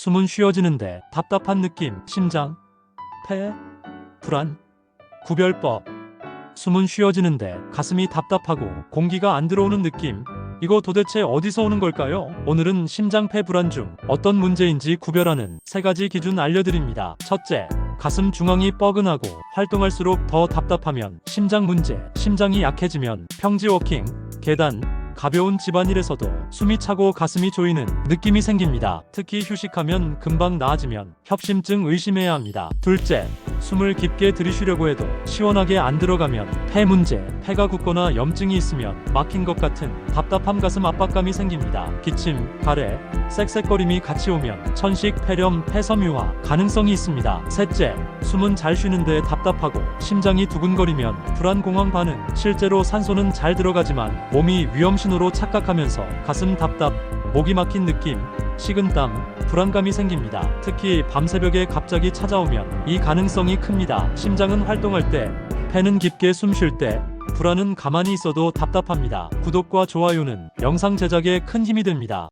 숨은 쉬어지는데 답답한 느낌, 심장, 폐, 불안, 구별법. 숨은 쉬어지는데 가슴이 답답하고 공기가 안 들어오는 느낌. 이거 도대체 어디서 오는 걸까요? 오늘은 심장폐 불안 중 어떤 문제인지 구별하는 세 가지 기준 알려드립니다. 첫째, 가슴 중앙이 뻐근하고 활동할수록 더 답답하면 심장 문제, 심장이 약해지면 평지 워킹, 계단, 가벼운 집안일에서도 숨이 차고 가슴이 조이는 느낌이 생깁니다. 특히 휴식하면 금방 나아지면 협심증 의심해야 합니다. 둘째, 숨을 깊게 들이쉬려고 해도 시원하게 안 들어가면 폐 문제, 폐가 굳거나 염증이 있으면 막힌 것 같은 답답함 가슴 압박감이 생깁니다. 기침, 가래, 쌕쌕거림이 같이 오면 천식, 폐렴, 폐섬유화 가능성이 있습니다. 셋째, 숨은 잘 쉬는데 답답하고 심장이 두근거리면 불안 공황 반응. 실제로 산소는 잘 들어가지만 몸이 위험 신호로 착각하면서 가슴 답답, 목이 막힌 느낌, 식은땀, 불안감이 생깁니다. 특히 밤새벽에 갑자기 찾아오면 이 가능성이 큽니다. 심장은 활동할 때, 폐는 깊게 숨 쉴 때, 불안은 가만히 있어도 답답합니다. 구독과 좋아요는 영상 제작에 큰 힘이 됩니다.